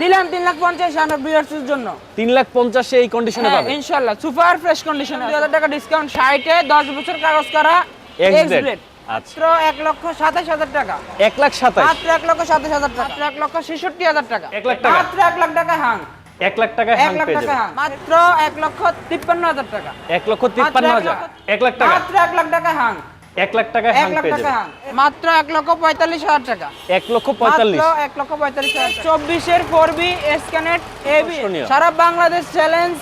দিলাম তিন লাখ পঞ্চাশ আমার বিয়ার্সের জন্য। তিন লাখ পঞ্চাশে এই কন্ডিশনে হ্যাঁ পাবে? ইনশাল্লাহ সুপার ফ্রেশ কন্ডিশন দুই হাজার টাকা ডিসকাউন্ট ষাটে দশ বছর কাগজ করা X এক্স blade। ব্লেড আচ্ছা। মাত্র এক লক্ষ সাতাশ হাজার টাকা। এক লাখ সাতাশ? মাত্র এক লক্ষ সাতাশ হাজার টাকা। মাত্র এক লক্ষ ছেষট্টি হাজার টাকা। এক লাখ টাকা? মাত্র এক লাখ টাকা হাং এক লাখ টাকায় এক লাখ টাকা মাত্র এক লক্ষ তিপ্পান্ন হাজার টাকা। এক লক্ষ তিপ্পান্ন হাজার। এক লাখ টাকা? মাত্র এক লাখ টাকা হাং এক লাখ টাকায় এক লাখ টাকা মাত্র এক লক্ষ পঁয়তাল্লিশ হাজার টাকা। এক লক্ষ পঁয়তাল্লিশ। এক লক্ষ পঁয়তাল্লিশ হাজার চব্বিশের ফোর বি স্ক্যানেট এবি সারা বাংলাদেশ চ্যালেঞ্জ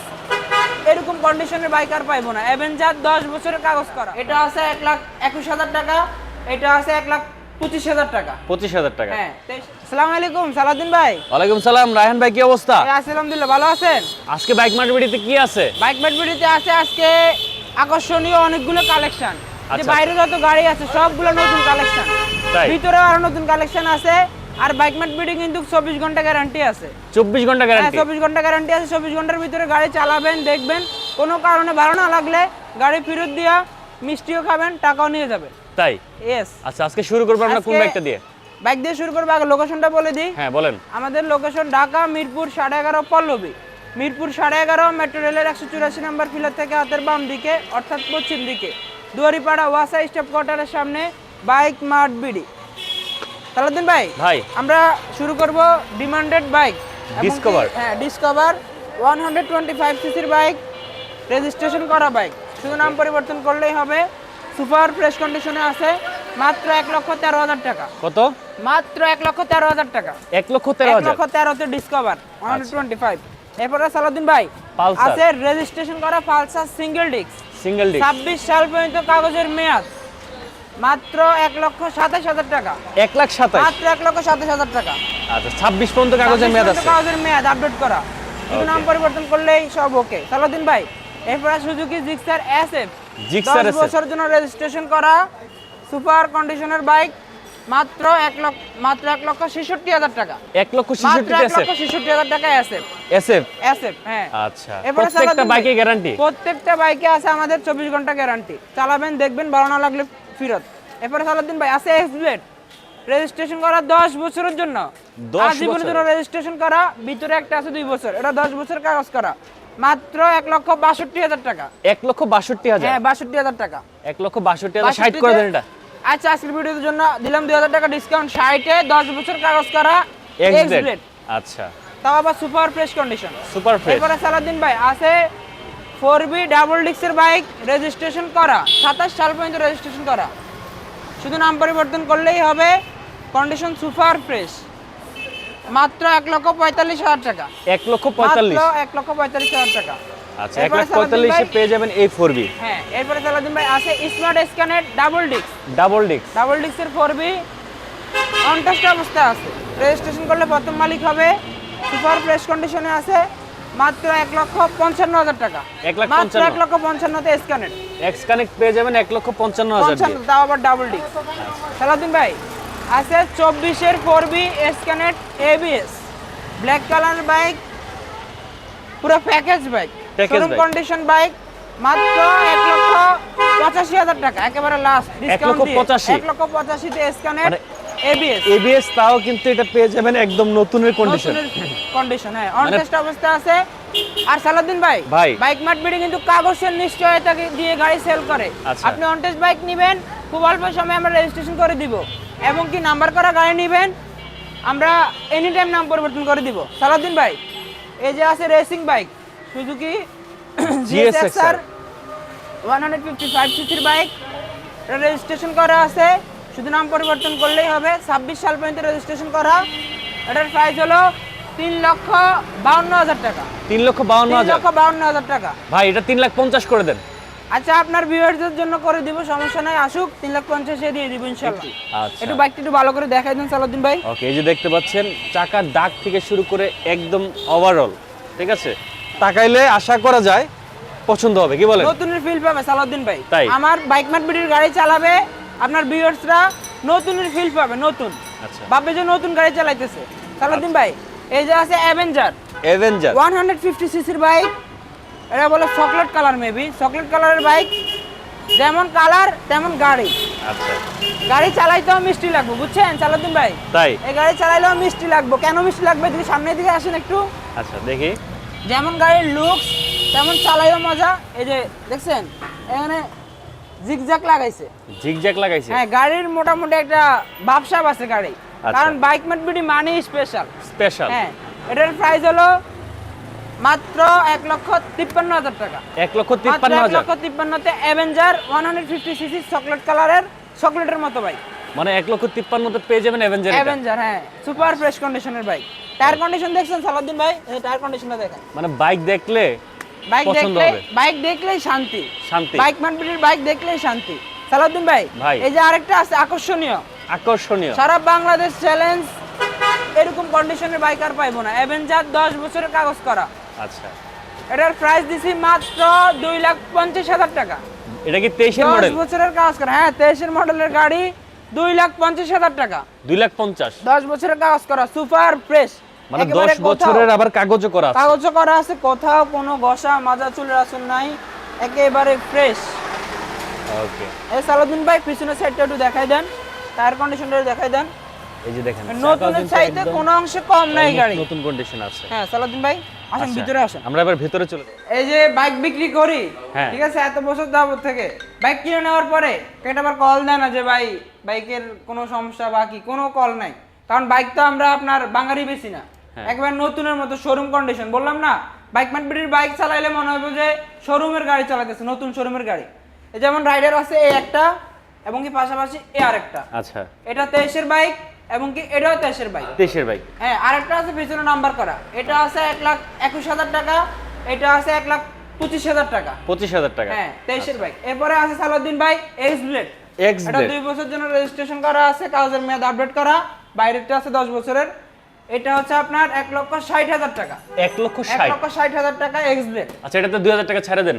এরকম কন্ডিশনের বাইক আর পাইবো না। অ্যাভেঞ্জার দশ বছরের কাগজ করা। এটা আছে এক লাখ একুশ হাজার টাকা। এটা আছে এক লাখ পঁচিশ হাজার টাকা। পঁচিশ হাজার টাকা। হ্যাঁ সালাম আলাইকুম সালাউদ্দিন ভাই। ওয়ালাইকুম সালাম রায়হান ভাই কি অবস্থা? আলহামদুলিল্লাহ ভালো আছেন? আজকে বাইক মার্কেটে কি আছে? বাইক ব্যাটবিডিতে আছে আজকে আকর্ষণীয় অনেকগুলো কালেকশন যে আচ্ছা। বাইরে যত গাড়ি আছে সবগুলো নতুন কালেকশন ভিতরে আরও নতুন কালেকশন আছে আর বাইক কিন্তু চব্বিশ ঘণ্টা গ্যারান্টি আছে। চব্বিশ ঘণ্টা গ্যারান্টি চব্বিশ ঘণ্টা গ্যারান্টি আছে চব্বিশ ঘণ্টার ভিতরে গাড়ি চালাবেন দেখবেন কোনো কারণে ভালো না লাগলে গাড়ি ফেরত দিয়া মিষ্টিও খাবেন টাকাও নিয়ে যাবেন। তাই? ইয়েস আচ্ছা আজকে শুরু করব আমরা কোন বাইকটা দিয়ে? বাইক দিয়ে শুরু করব আগে লোকেশনটা বলে দিই। হ্যাঁ বলেন। আমাদের লোকেশন ঢাকা মিরপুর সাড়ে এগারো পল্লবী। মিরপুর সাড়ে এগারো মেট্রো রেলের একশো চুরাশি নম্বর পিলার থেকে হাতের বাম দিকে অর্থাৎ পশ্চিম দিকে। দুয়ারিপাড়া ওয়াসা স্টেপ কোয়ার্টারের সামনে বাইক মার্ট বিডি। সালাউদ্দিন ভাই ভাই। আমরা শুরু করব ডিমান্ডেড বাইক Discover। হ্যাঁ Discover one hundred twenty five সিসির বাইক রেজিস্ট্রেশন করা বাইক। শুধু নাম পরিবর্তন করলেই হবে। সুপার ফ্রেশ কন্ডিশনে আছে মাত্র এক লক্ষ তেরো হাজার টাকা। কত? মাত্র এক লক্ষ তেরো হাজার টাকা। এক লক্ষ তেরো এক হাজার। লক্ষ তেরোতে Discover one hundred twenty five. এরপরে সালাউদ্দিন ভাই আছে রেজিস্ট্রেশন করা Pulsar single disc single disc ছাব্বিশ সাল পর্যন্ত কাগজের মেয়াদ। মাত্র এক লক্ষ সাতাশ হাজার টাকা। এক লাখ সাতাশ। মাত্র এক লক্ষ সাতাশ হাজার টাকা। আচ্ছা ছাব্বিশ পর্যন্ত কাগজের মেয়াদ আছে। কাগজের মেয়াদ আপডেট করা। শুধু নাম পরিবর্তন করলেই সব ওকে সালাউদ্দিন ভাই এরপরে সুজুকি জিক্সার এসএফ জিক্সার দশ SF বছরের জন্য রেজিস্ট্রেশন করা সুপার কন্ডিশনের বাইক মাত্র এক লক্ষ মাত্র এক লক্ষ ছেষট্টি হাজার টাকা। এক লক্ষ ছেষট্টি হাজার টাকা এসএফ এসএফ এসএফ হ্যাঁ। আচ্ছা। প্রত্যেকটা বাইকে গ্যারান্টি প্রত্যেকটা বাইকে আছে আমাদের চব্বিশ ঘণ্টা গ্যারান্টি চালাবেন দেখবেন ভালো না লাগলে ফেরত। এরপরে সালাউদ্দিন ভাই আছে এক্স রেজিস্ট্রেশন করা দশ বছরের জন্য। আজীবনের জন্য রেজিস্ট্রেশন করা ভিতরে একটা আছে দুই বছর। এটা দশ বছর কাগজ করা। মাত্র এক লক্ষ বাষট্টি হাজার টাকা। এক লক্ষ বাষট্টি হাজার? হ্যাঁ বাষট্টি হাজার টাকা। এক লক্ষ বাষট্টি হাজার ষাট করে দেন এটা। আচ্ছা আজকের ভিডিওর জন্য দিলাম দুই হাজার টাকা ডিসকাউন্ট ষাটে দশ বছর কাগজ করা এক্স এক্স ব্লেড ব্লেড আচ্ছা। তাও আবার super fresh condition super fresh এরপরে সালাদিন ভাই আছে ফোর বি ডাবল ডিক্সের বাইক রেজিস্ট্রেশন করা সাতাশ সাল পর্যন্ত রেজিস্ট্রেশন করা। শুধু নাম পরিবর্তন করলেই হবে কন্ডিশন সুপার ফ্রেশ মাত্র এক লক্ষ পঁয়তাল্লিশ হাজার টাকা। এক লক্ষ পঁয়তাল্লিশ। মাত্র এক লক্ষ পঁয়তাল্লিশ হাজার টাকা। আচ্ছা এক লাখ পঁয়তাল্লিশে পেয়ে যাবেন এই ফোর বি। হ্যাঁ এরপরে সালাদিন ভাই আছে স্মার্ট স্ক্যানেট ডাবল ডিক্স ডাবল ডিস্ক ডাবল ডিক্সের ফোর বি অনটেস্ট অবস্থায় আছে। রেজিস্ট্রেশন করলে প্রথম মালিক হবে। সুপার ফ্রেশ কন্ডিশনে আছে। মাত্র এক লক্ষ পঞ্চান্ন হাজার টাকা। এক লাখ মাত্র। এক লক্ষ পঞ্চান্নতে স্ক্যানেট এক্স কানেক্ট পেয়ে যাবেন এক লক্ষ পঞ্চান্ন হাজার। তাও আবার ডাবল ডিক্স সালাউদ্দিন ভাই আছে চব্বিশের ফোর বি স্ক্যানেট এবিএস ব্ল্যাক কালার বাইক পুরো package bike showroom. Condition bike মাত্র এক লক্ষ পঁচাশি হাজার টাকা একেবারে লাস্ট ডিসকাউন্ট লক্ষ পঁচাশি? এক লক্ষ পঁচাশিতে মানে এবিএস এবিএস তাও কিন্তু এটা পেয়ে যাবেন একদম নতুনের কন্ডিশন কন্ডিশন হ্যাঁ অনটেস্ট অবস্থা আছে আর সালাউদ্দিন ভাই ভাই। বাইক মার্ট বিডি কিন্তু কাগজের নিশ্চয়তা দিয়ে গাড়ি সেল করে আচ্ছা। আপনি অনটেস্ট বাইক নেবেন খুব অল্প সময়ে আমরা রেজিস্ট্রেশন করে দিব এবং কি নাম্বার করা গাড়ি নেবেন আমরা এনি টাইম নাম পরিবর্তন করে দিব সালাউদ্দিন ভাই এই যে আছে racing bike Suzuki GSXR one hundred fifty five সিসির বাইক রেজিস্ট্রেশন করা আছে। শুধু নাম পরিবর্তন করলেই হবে। ছাব্বিশ সাল পর্যন্ত রেজিস্ট্রেশন করা। এটার প্রাইস হলো তিন লক্ষ বাউন্ন হাজার টাকা। তিন লক্ষ বাউন্ন হাজার? লক্ষ বাউন্ন হাজার টাকা। ভাই এটা তিন লাখ পঞ্চাশ করে দেন। আচ্ছা আপনার ভিউয়ারদের জন্য করে দিব সমস্যা নাই আসুক। তিন লাখ পঞ্চাশে দিয়ে দিব ইনশাল্লাহ আচ্ছা। একটু বাইকটা একটু ভালো করে দেখাই দেন সালাউদ্দিন ভাই। ওকে এই যে দেখতে পাচ্ছেন চাকার দাগ থেকে শুরু করে একদম ওভারঅল ঠিক আছে? তাকাইলে আশা করা যায় পছন্দ হবে। কি বলেন? নতুনের ফিল পাবে সালাউদ্দিন ভাই। তাই? আমার বাইক মার্ট বিডির গাড়ি চালাবে আপনার ভিউয়ার্সরা নতুনের ফিল পাবে নতুন। আচ্ছা। ভাববে যে নতুন গাড়ি চালাইতেছে। সালাউদ্দিন ভাই এই যে আছে Avenger Avenger one hundred fifty সিসির বাইক এটা বলে চকলেট কালার মেবি চকলেট কালারের বাইক যেমন কালার তেমন গাড়ি। আচ্ছা। গাড়ি চালাইতেও মিষ্টি লাগবে বুঝছেন সালাউদ্দিন ভাই? তাই? এই গাড়ি চালাইলেও মিষ্টি লাগবে। কেন মিষ্টি লাগবে? যদি সামনের দিকে আসেন একটু। আচ্ছা দেখি। যেমন গাড়ির লুকস তেমন চালাইও মজা। এই যে দেখছেন? এখানে জিগজ্যাক লাগাইছে। ঝিকঝ্যাক লাগাইছে? হ্যাঁ গাড়ির মোটামুটি একটা বাপসাপ আছে গাড়ি। আচ্ছা। কারণ বাইক মাটবিডি মানে স্পেশাল স্পেশাল হ্যাঁ এটার প্রাইস হলো মাত্র এক লক্ষ তিপ্পান্ন হাজার টাকা। এক লক্ষ তিপ্পান্ন এক হাজার। লক্ষ তিপ্পান্নতে Avenger one hundred fifty CC chocolate কালারের চকলেটের মতো বাইক মানে এক লক্ষ তিপ্পান্নতে পেয়ে যাবেন অ্যাভেঞ্জার অ্যাভেঞ্জার হ্যাঁ সুপার ফ্রেশ কন্ডিশনের বাইক টায়ার কন্ডিশন দেখছেন সালাউদ্দিন ভাই? এই টায়ার কন্ডিশনটা দেখেন। মানে বাইক দেখলে বাইক দেখলে বাইক দেখলেই শান্তি। শান্তি। বাইক বাইক দেখলেই শান্তি। সালাউদ্দিন ভাই। এই যে আরেকটা আছে আকর্ষণীয়। আকর্ষণীয়। সারা বাংলাদেশ চ্যালেঞ্জ এরকম কন্ডিশনের বাইক আর পাইবো না। অ্যাভেঞ্জার দশ বছরের কাগজ করা। আচ্ছা। এটার প্রাইস দিছি মাত্র দুই লাখ পঞ্চাশ হাজার টাকা। এটা কি তেইশের মডেল বছরের কাগজ করা। হ্যাঁ তেইশের মডেলের গাড়ি দুই লাখ পঞ্চাশ হাজার টাকা। দুই লাখ পঞ্চাশ। দশ বছরের কাগজ করা সুপার ফ্রেশ মানে দশ বছরের আবার কাগজও করা আছে। কাগজও করা আছে কোথাও কোনো ঘষা মাজা চুলের আসন নাই একেবারে ফ্রেশ ওকে এই সালাউদ্দিন ভাই পিছনের সাইডটা একটু দেখাই দেন টায়ার কন্ডিশনটা দেখাই দেন। এই যে দেখেন নতুনের চাইতে কোনো অংশে কম নাই গাড়ি। নতুন কন্ডিশন আছে। হ্যাঁ সালাউদ্দিন ভাই আসেন আচ্ছা, ভিতরে আসেন। আমরা এবার ভিতরে চলে যাই। এই যে বাইক বিক্রি করি হ্যাঁ। ঠিক আছে এত বছর যাবত থেকে। বাইক কিনে নেওয়ার পরে কেটে আবার কল দেয় না যে ভাই বাইকের কোনো সমস্যা বা কি? কোনো কল নাই। কারণ বাইক তো আমরা আপনার বাঙালি বেশি না। একবার নতুনের মতো শোরুম কন্ডিশন বললাম না? বাইক মাটবিটির বাইক চালাইলে মনে হবে যে শোরুমের গাড়ি চালাতেছে নতুন শোরুমের গাড়ি। এই যেমন রাইডার আছে এই একটা এবং কি পাশাপাশি এ আরেকটা। আচ্ছা। এটা তেইশের বাইক এবং কি এটাও তেইশের বাইক তেইশের বাইক হ্যাঁ আরেকটা আছে পিছনে নাম্বার করা। এটা আছে এক লাখ একুশ হাজার টাকা এটা আছে এক লাখ পঁচিশ হাজার টাকা। পঁচিশ হাজার টাকা। হ্যাঁ তেইশের বাইক এরপরে আছে Salauddin bike X blade X এটা দুই বছর জন্য রেজিস্ট্রেশন করা আছে কাগজের মেয়াদ আপডেট করা। বাইরেরটা আছে দশ বছরের। এটা হচ্ছে আপনার এক লক্ষ ষাট হাজার টাকা। এক লক্ষ ষাট? লক্ষ ষাট হাজার টাকা এক্স ব্লেড আচ্ছা এটাতে দুই হাজার টাকা ছাড়ে দেন।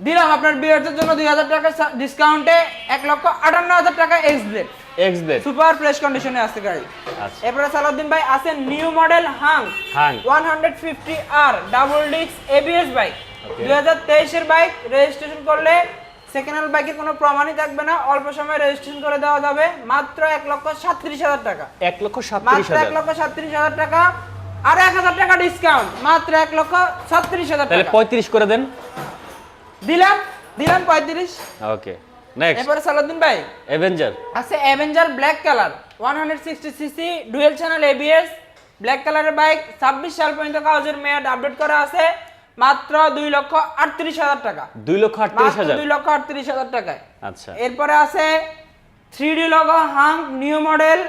দিলাম আপনার বিয়ার্সের জন্য দুই হাজার টাকা ডিসকাউন্টে এক লক্ষ আটান্ন হাজার টাকা X blade X blade super fresh কন্ডিশনে আছে গাড়ি আচ্ছা। এরপরে সালাউদ্দিন ভাই আছে new model hunk hunk 150 R double disc ABS bike Okay. 2023 এর বাইক রেজিস্ট্রেশন করলে সেকেন্ড হ্যান্ড বাইকের কোনো প্রমাণই থাকবে না অল্প সময় রেজিস্ট্রেশন করে দেওয়া যাবে মাত্র এক লক্ষ সাতত্রিশ হাজার টাকা। এক লক্ষ মাত্র এক হাজার। লক্ষ সাতত্রিশ হাজার টাকা আর এক হাজার টাকা ডিসকাউন্ট মাত্র এক লক্ষ ছত্রিশ হাজার তাহলে টাকা। পঁয়ত্রিশ করে দেন। দিলাম দিলাম পঁয়ত্রিশ। ওকে নেক্সট এরপরে সালাউদ্দিন ভাই। অ্যাভেঞ্জার আছে Avenger black colour one hundred sixty CC dual channel ABS black কালারের বাইক ছাব্বিশ সাল পর্যন্ত কাগজের মেয়াদ আপডেট করা আছে। মাত্র দুই লক্ষ আটত্রিশ হাজার টাকা। দুই লক্ষ আটত্রিশ হাজার? দুই লক্ষ আটত্রিশ হাজার টাকায়। আচ্ছা। এরপরে আছে three D logo hunk new model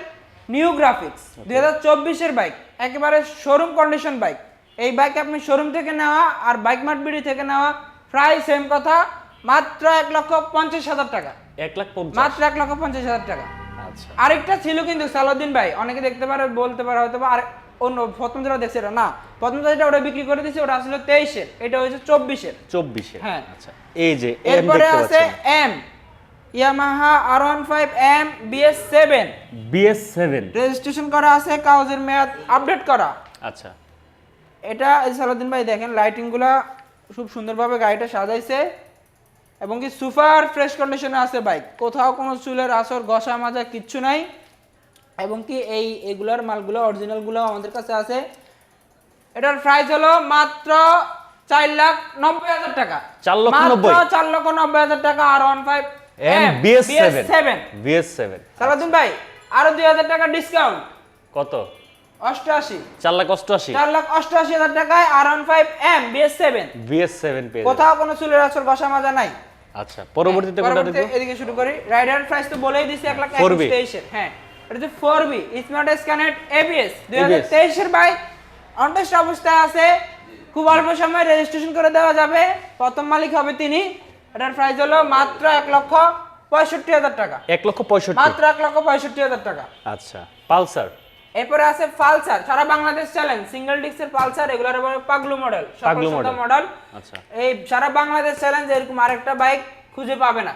new graphics দুই হাজার চব্বিশের বাইক একেবারে শোরুম কন্ডিশন বাইক এই বাইক আপনি শোরুম থেকে নেওয়া আর বাইক মার্ট বিডি থেকে নেওয়া প্রায় সেম কথা মাত্র এক লক্ষ পঞ্চাশ হাজার টাকা। এক লাখ মাত্র এক লক্ষ পঞ্চাশ হাজার টাকা। আচ্ছা। আরেকটা ছিল কিন্তু সালাউদ্দিন ভাই অনেকে দেখতে পারে বলতে পারে হয়তো বা আর অন্য প্রথম যেটা দেখছে এটা না প্রথম যেটা ওটা বিক্রি করে দিয়েছে ওটা আসলে তেইশের এটা হয়েছে চব্বিশের চব্বিশে হ্যাঁ। আচ্ছা এই যে M এরপরে আছে M Yamaha R one five M BS seven BS seven registration করা আছে কাগজের মেয়াদ আপডেট করা। আচ্ছা। এটা সালাউদ্দিন ভাই দেখেন লাইটিং লাইটিংগুলা খুব সুন্দরভাবে গাড়িটা সাজাইছে। এবং কি সুপার ফ্রেশ কন্ডিশনে আছে বাইক কোথাও কোনো চুলের আসর ঘষা মাজা কিচ্ছু নাই। এবং কি এই এগুলার মালগুলো অরিজিনালগুলো আমাদের কাছে আছে। এটার প্রাইস হলো মাত্র চার লাখ নব্বই হাজার টাকা। চার লক্ষ নব্বই? চার লক্ষ নব্বই হাজার টাকা আর one five BS seven seven BS seven Salauddin ভাই আরও দুই হাজার টাকা ডিসকাউন্ট কত? অষ্টআশি। চার লাখ অষ্টআশি। চার লাখ অষ্টআশি হাজার টাকায় আর one five M BS seven BS seven কোথাও কোনো চুলের ঘষা মাজা নাই। আচ্ছা পরবর্তীতে কোনটা পরবর্তীতে এদিকে শুরু করি। রাইডার প্রাইস তো বলেই দিছি এক লাখ তেইশের হ্যাঁ। এটা হচ্ছে ফোর বি স্মার্ট স্ক্যানেট এবিএস দুই হাজার তেইশের বাইক অনটেস্ট অবস্থায় আছে। খুব অল্প সময় রেজিস্ট্রেশন করে দেওয়া যাবে। প্রথম মালিক হবে তিনি। এটার প্রাইস হলো মাত্র এক লক্ষ পঁয়ষট্টি হাজার টাকা। এক লক্ষ পঁয়ষট্টি। মাত্র এক লক্ষ পঁয়ষট্টি হাজার টাকা। আচ্ছা পালসার? এরপরে আছে পালসার সারা বাংলাদেশ চ্যালেঞ্জ সিঙ্গেল ডিস্কের পালসার এগুলোর বলে পাগলু মডেল সকল মডেল আচ্ছা। এই সারা বাংলাদেশ চ্যালেঞ্জ এরকম আরেকটা বাইক খুঁজে পাবে না।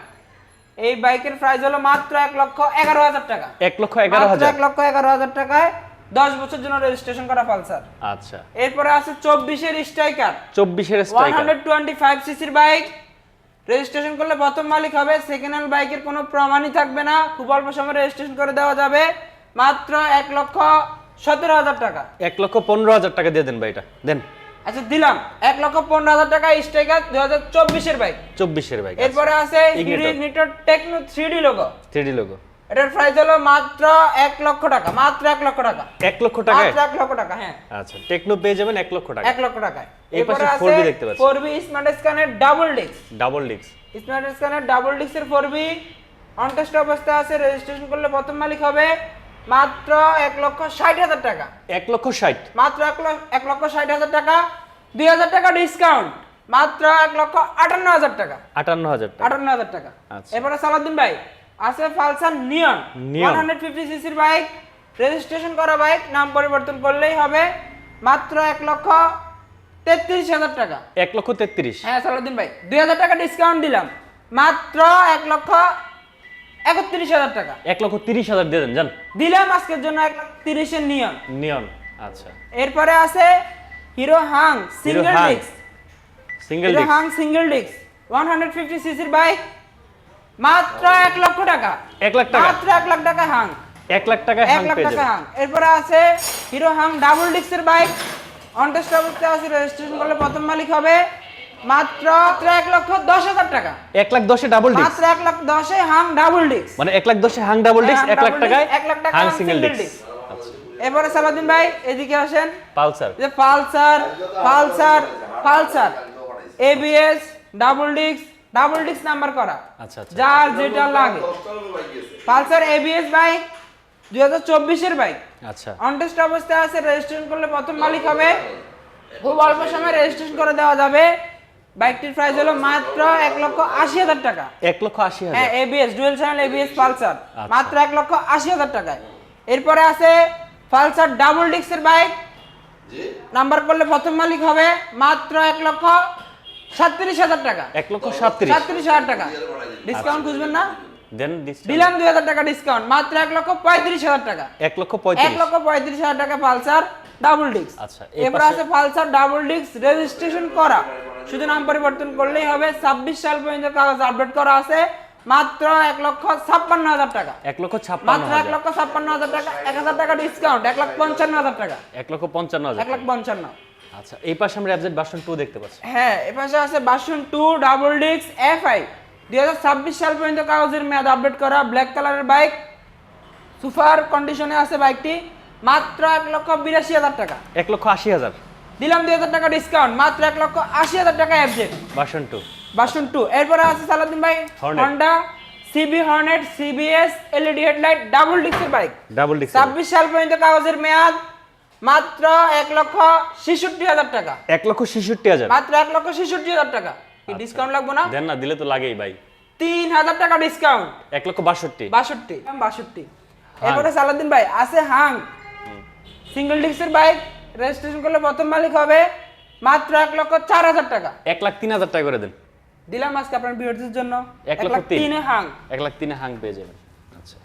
এই বাইকের প্রাইস হলো মাত্র এক লক্ষ এগারো হাজার টাকা। এক লক্ষ এগারো হাজার। এক লক্ষ এগারো হাজার টাকায় দশ বছর জন্য রেজিস্ট্রেশন করা পালসার আচ্ছা। এরপরে আছে চব্বিশের স্ট্রাইকার চব্বিশের ওয়ান হান্ড্রেড টোয়েন্টি ফাইভ সিসির বাইক রেজিস্ট্রেশন করলে প্রথম মালিক হবে সেকেন্ড হ্যান্ড বাইকের কোনো প্রমাণই থাকবে না। খুব অল্প সময় রেজিস্ট্রেশন করে দেওয়া যাবে। মাত্র এক লক্ষ সতেরো হাজার টাকা। এক লক্ষ পনেরো হাজার টাকা দিয়ে দেন ভাই এটা। দেন। আচ্ছা দিলাম। এক লক্ষ পনেরো হাজার টাকা স্ট্রাইকার দু হাজার চব্বিশের বাইক চব্বিশের বাইক এরপরে আছে Ignitor techno three D logo three logo এটার প্রাইস হলো মাত্র এক লক্ষ টাকা মাত্র এক লক্ষ টাকা। এক লক্ষ টাকায়? মাত্র এক লক্ষ টাকা হ্যাঁ। আচ্ছা টেকনো পেয়ে যাবেন এক লক্ষ টাকা। এক লক্ষ টাকায়। এই পাশে 4B দেখতে পাচ্ছি। ফোর বি স্মার্ট স্ক্যানের ডাবল ডিস্ক ডাবল ডিক্স স্মার্ট স্ক্যানের ডাবল ডিস্কের ফোর বি অনটেস্ট অবস্থায় আছে রেজিস্ট্রেশন করলে প্রথম মালিক হবে মাত্র এক লক্ষ ষাট হাজার টাকা। এক লক্ষ ষাট। মাত্র এক লক্ষ এক লক্ষ ষাট হাজার টাকা দুই হাজার টাকা ডিসকাউন্ট মাত্র এক লক্ষ আটান্ন হাজার টাকা। আটান্ন হাজার টাকা। আটান্ন হাজার টাকা। আচ্ছা। এবারে সালাউদ্দিন ভাই আছে Pulsar neon. One hundred fifty সিসির বাইক রেজিস্ট্রেশন করা বাইক নাম পরিবর্তন করলেই হবে মাত্র এক লক্ষ তেত্রিশ হাজার টাকা। এক লক্ষ তেত্রিশ। হ্যাঁ সালাউদ্দিন ভাই দুই হাজার টাকা ডিসকাউন্ট দিলাম। মাত্র এক লক্ষ একত্রিশ হাজার টাকা। এক লক্ষ তিরিশ হাজার দিয়ে দেন জান দিলাম আজকের জন্য এক লাখ তিরিশের নিয়ম। নিয়ন আচ্ছা। এরপরে আছে Hero Hunk single. Disc. Single Hero Hunk single disc one hundred fifty সিসির বাইক মাত্র এক লক্ষ টাকা। এক লাখ টাকা। মাত্র এক লাখ টাকা হাং। এক লাখ টাকায় এক হাং লাখ পেয়ে টাকা যাবেন। হাং। এরপরে আছে হিরো হাং ডাবল ডিস্কের বাইক। অনটেস্ট অবস্থায় আছে রেজিস্ট্রেশন করলে প্রথম মালিক হবে মাত্র এক লক্ষ দশ হাজার টাকা। এক লাখ দশে ডাবল ডিক্স মাত্র এক লাখ দশে হাং ডাবল ডিস্ক মানে এক লাখ দশে হাং ডাবল হ্যাঁ, এক লাখ টাকায় এক লাখ টাকা হাং সিঙ্গেল disc। এরপরে সালাদিন ভাই এদিকে আসেন। পালসার। যে Pulsar Pulsar Pulsar. ABS double disc double disc number করা। আচ্ছা আচ্ছা। যার যেটা লাগে। পালসার এবিএস বাইক দুই হাজার চব্বিশের বাইক আচ্ছা। অনটেস্ট অবস্থায় আছে রেজিস্ট্রেশন করলে প্রথম মালিক হবে। খুব অল্প সময় রেজিস্ট্রেশন করে দেওয়া যাবে। বাইকটির প্রাইস হলো মাত্র এক লক্ষ আশি হাজার টাকা। এক লক্ষ আশি হ্যাঁ ABS dual channel ABS Pulsar আচ্ছা। মাত্র এক লক্ষ আশি হাজার টাকায়। এরপরে আছে পালসার ডাবল ডিস্কের বাইক নাম্বার করলে প্রথম মালিক হবে মাত্র এক লক্ষ সাতত্রিশ হাজার টাকা। এক লক্ষ সাতত্রিশ। সাতত্রিশ হাজার টাকা। ডিসকাউন্ট খুঁজবেন না? দেন discount। দিলাম দুই হাজার টাকা ডিসকাউন্ট মাত্র এক লক্ষ পঁয়ত্রিশ হাজার টাকা। এক লক্ষ এক পঁয়ত্রিশ লক্ষ পঁয়ত্রিশ হাজার টাকা পালসার ডাবল ডিস্ক আচ্ছা, এই পাশে- আছে পালসার ডাবল ডিস্ক রেজিস্ট্রেশন করা। শুধু নাম পরিবর্তন করলেই হবে। ছাব্বিশ সাল পর্যন্ত কাগজ আপডেট করা আছে। মাত্র এক লক্ষ ছাপ্পান্ন হাজার টাকা। এক লক্ষ ছাপ্পান্ন মাত্র এক হাজার। লক্ষ ছাপ্পান্ন হাজার টাকা। এক হাজার টাকা ডিসকাউন্ট এক লাখ পঞ্চান্ন হাজার টাকা। এক লক্ষ পঞ্চান্ন হাজার এক লাখ পঞ্চান্ন। আচ্ছা এই পাশে আমরা অ্যাবজেট বাসন টু দেখতে পাচ্ছি। হ্যাঁ এপাশে আছে বাসন two double disc F I দুই হাজার ছাব্বিশ সাল পর্যন্ত কাগজের মেয়াদ আপডেট করা। ব্ল্যাক কালারের বাইক সুপার কন্ডিশনে আছে বাইকটি মাত্র এক লক্ষ বিরাশি হাজার টাকা। এক লক্ষ আশি হাজার। দিলাম দুই হাজার টাকা ডিসকাউন্ট মাত্র এক লক্ষ আশি হাজার টাকা অ্যাবজেক্ট বাসন টু। বাসন টু। এরপরে আছে সালাদিন ভাই Honda CB Hornet CBS LED headlight double ডিস্কের বাইক ডাবল ডিক্স ছাব্বিশ সাল পর্যন্ত কাগজের মেয়াদ মাত্র এক লক্ষ ছেষট্টি হাজার টাকা। এক লক্ষ ছেষট্টি হাজার। মাত্র এক লক্ষ ছেষট্টি হাজার টাকা। কি ডিসকাউন্ট লাগবে না? দেন না দিলে তো লাগেই ভাই। তিন হাজার টাকা ডিসকাউন্ট এক লক্ষ বাষট্টি। বাষট্টি বাষট্টি। এরপরে সালাদিন ভাই আছে হাং। সিঙ্গেল ডিস্কের বাইক রেজিস্ট্রেশন করলে প্রথম মালিক হবে মাত্র এক লক্ষ চার হাজার টাকা। এক লাখ তিন হাজার টাকা করে দেন। দিলাম আজকে আপনার বিরতির জন্য। এক লাখ তিন। তিনে হাং। এক লাখ তিনে হাং পেয়ে যাবেন। আচ্ছা।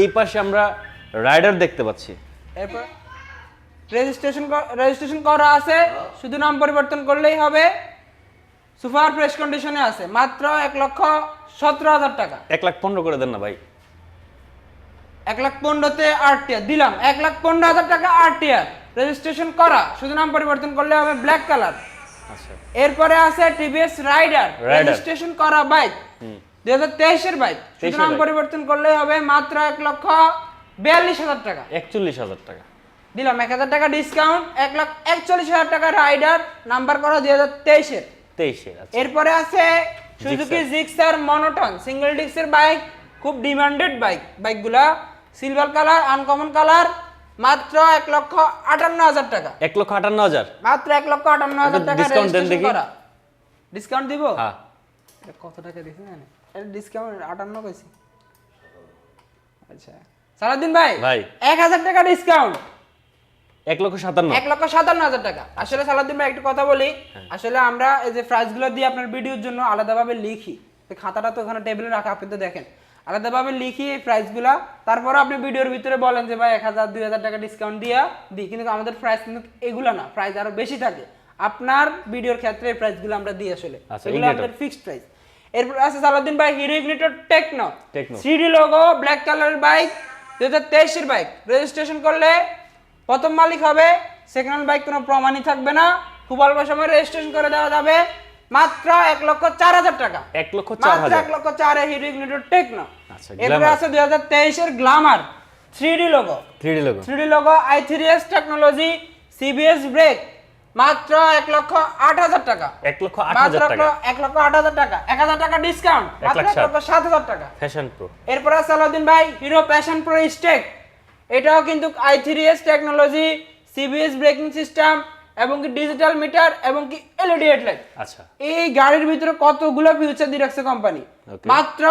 এই পাশে আমরা রাইডার দেখতে পাচ্ছি। এরপর রেজিস্ট্রেশন রেজিস্ট্রেশন করা আছে। শুধু নাম পরিবর্তন করলেই হবে। সুপার ফ্রেশ কন্ডিশনে আছে। মাত্র এক লক্ষ সতেরো হাজার টাকা। এক লাখ পনেরো করে দেন না ভাই। এক লাখ পনেরোতে আরটিআর দিলাম। এক লাখ পনেরো হাজার টাকা আরটিআর রেজিস্ট্রেশন করা শুধু নাম পরিবর্তন করলে হবে ব্ল্যাক কালার আচ্ছা। এরপরে আছে টিভিএস রাইডার রেজিস্ট্রেশন করা বাইক দুই হাজার তেইশের বাইক শুধু নাম পরিবর্তন করলেই হবে মাত্র এক লক্ষ বিয়াল্লিশ হাজার টাকা। একচল্লিশ হাজার টাকা। দিলাম এক হাজার টাকা ডিসকাউন্ট এক লাখ একচল্লিশ হাজার টাকা রাইডার নাম্বার করা দুই হাজার তেইশের তেইশে আচ্ছা। এরপরে আছে সুজুকি জিক্সার মনোটন সিঙ্গেল ডিস্কের বাইক খুব ডিমান্ডেড বাইক বাইকগুলা সিলভার কালার আনকমন কালার মাত্র এক লক্ষ আটান্ন হাজার টাকা। এক লক্ষ আটান্ন হাজার? মাত্র এক লক্ষ আটান্ন হাজার টাকা discount দেন দেখি। ডিসকাউন্ট দিব? হ্যাঁ। কত টাকা দিছি জানেন এটা ডিসকাউন্ট আটান্ন কইছি। আচ্ছা। সারাদিন ভাই ভাই। এক হাজার টাকা ডিসকাউন্ট এক লক্ষ সাতান্ন। এক লক্ষ সাতান্ন হাজার টাকা। আসলে সালাদিন ভাই একটু কথা বলি। হ্যাঁ। আসলে আমরা এই যে প্রাইসগুলো দিয়ে আপনার ভিডিওর জন্য আলাদাভাবে লিখি খাতাটা তো ওখানে টেবিলে রাখা আপনি তো দেখেন। আলাদাভাবে লিখি এই প্রাইসগুলো তারপর আপনি ভিডিওর ভিতরে বলেন যে ভাই এক হাজার দুই হাজার টাকা ডিসকাউন্ট দিয়া দিই। কিন্তু আমাদের প্রাইস কিন্তু এগুলো না। প্রাইস আরও বেশি থাকে। আপনার ভিডিওর ক্ষেত্রে এই প্রাইসগুলো আমরা দিই আসলে। আচ্ছা, এগুলো আমাদের ফিক্সড প্রাইস এরপর আছে সালাউদ্দিন ভাই Hero Ignitor techno. CD logo black কালারের বাইক দু হাজার তেইশের বাইক রেজিস্ট্রেশন করলে প্রথম মালিক হবে। সেকেন্ড হ্যান্ড বাইক কোনো প্রমাণই থাকবে না। খুব অল্প সময় রেজিস্ট্রেশন করে দেওয়া যাবে। মাত্র এক লক্ষ চার হাজার টাকা। এক লক্ষ চার হাজার। এক লক্ষ চারে হিরো ইগনিটর টেকনো এরপরে আছে দুই হাজার তেইশের Glamour three D logo three D logo three logo I three S technology CBS brake মাত্র এক লক্ষ আট হাজার টাকা। এক লক্ষ আট হাজার টাকা। এক লক্ষ আট হাজার টাকা। এক হাজার টাকা ডিসকাউন্ট এক মাত্র এক লক্ষ সাত হাজার টাকা। ফ্যাশন প্রো এরপর আছে আলাউদ্দিন ভাই হিরো প্যাশন প্রো স্টেক এটাও কিন্তু I three S technology CBS braking system এবং কি ডিজিটাল মিটার এবং কি এলইডি হেডলাইট আচ্ছা। এই গাড়ির ভিতরে কতগুলো ফিউচার দিয়ে রাখছে কোম্পানি মাত্র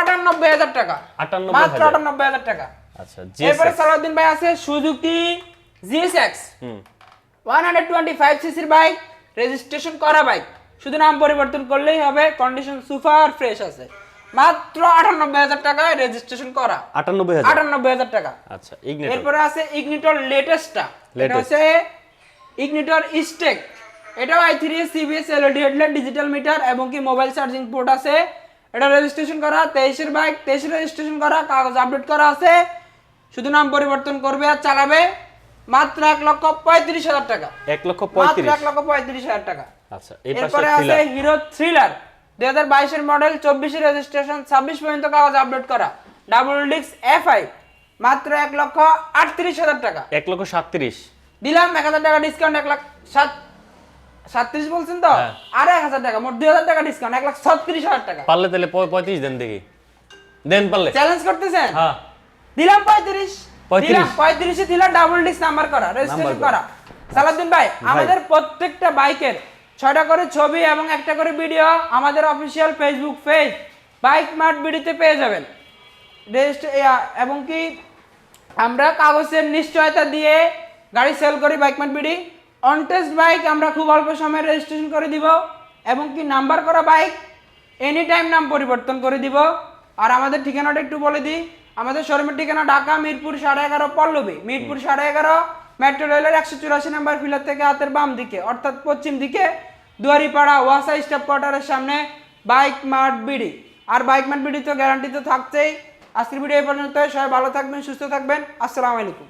আটানব্বই হাজার টাকা। 98,000 মাত্র আটানব্বই হাজার টাকা। আচ্ছা এরপরে সালাউদ্দিন ভাই আছে সুজুকি জিএসএক্স হুম। ওয়ান হান্ড্রেড টোয়েন্টি ফাইভ সিসির বাইক রেজিস্ট্রেশন করা বাইক শুধু নাম পরিবর্তন করলেই হবে কন্ডিশন সুপার ফ্রেশ আছে। মাত্র আটানব্বই হাজার টাকায় রেজিস্ট্রেশন করা। আটানব্বই হাজার। আটানব্বই হাজার টাকা। আচ্ছা ইগনেটর এরপরে আছে ইগনিটর লেটেস্টটা এটা। হচ্ছে ইগনিটর স্টেক। এটাও I three CBS LED headlight digital meter এবং কি মোবাইল চার্জিং পোর্ট আছে। এটা রেজিস্ট্রেশন করা তেইশের বাইক তেইশের রেজিস্ট্রেশন করা কাগজ আপডেট করা আছে। শুধু নাম পরিবর্তন করবে আর চালাবে মাত্র এক লক্ষ পঁয়ত্রিশ হাজার টাকা। এক লক্ষ পঁয়ত্রিশ। এক লক্ষ পঁয়ত্রিশ হাজার টাকা। আচ্ছা এরপরে আছে হিরো থ্রিলার দুই হাজার বাইশের মডেল চব্বিশে রেজিস্ট্রেশন ছাব্বিশ পর্যন্ত কাগজ আপডেট করা। ডাবল ডিক্স এফ আই মাত্র এক লক্ষ আটত্রিশ হাজার টাকা। এক লক্ষ সাতত্রিশ। দিলাম এক হাজার টাকা ডিসকাউন্ট এক লাখ সাত সাতত্রিশ বলছেন তো? হ্যাঁ। আর এক হাজার টাকা মোট দুই হাজার টাকা ডিসকাউন্ট এক লাখ ছত্রিশ হাজার টাকা। পারলে তাহলে পঁয়- পঁয়ত্রিশ দেন দেখি। দেন পারলে। চ্যালেঞ্জ করতেছেন? হ্যাঁ। দিলাম পঁয়ত্রিশ। দিলাম পঁয়ত্রিশে দিলাম ডাবল ডিস্ক নাম্বার করা রেজিস্ট্রেশন করা। করা। সালাউদ্দিন ভাই আমাদের প্রত্যেকটা বাইকের ছয়টা করে ছবি এবং একটা করে ভিডিও আমাদের official Facebook page bike mart ভিডিওতে পেয়ে যাবেন। রেজিস্ট্রে এবং কি আমরা কাগজের নিশ্চয়তা দিয়ে গাড়ি সেল করি bike mart BD on test bike আমরা খুব অল্প সময়ে রেজিস্ট্রেশন করে দিব এবং কি নাম্বার করা বাইক এনি টাইম নাম পরিবর্তন করে দিব। আর আমাদের ঠিকানাটা একটু বলে দিই। আমাদের শোরুমের ঠিকানা ঢাকা মিরপুর সাড়ে এগারো পল্লবী। মিরপুর সাড়ে এগারো মেট্রো রেলের একশো চুরাশি নাম্বার ফিলার থেকে হাতের বাম দিকে অর্থাৎ পশ্চিম দিকে দুয়ারিপাড়া ওয়াসা স্টাফ কোয়ার্টারের সামনে বাইক মার্ট বিডি আর বাইক মার্ট বিডি তো গ্যারান্টি তো থাকছেই। আজকের ভিডিও এই পর্যন্ত সবাই ভালো থাকবেন সুস্থ থাকবেন। আসসালামু আলাইকুম।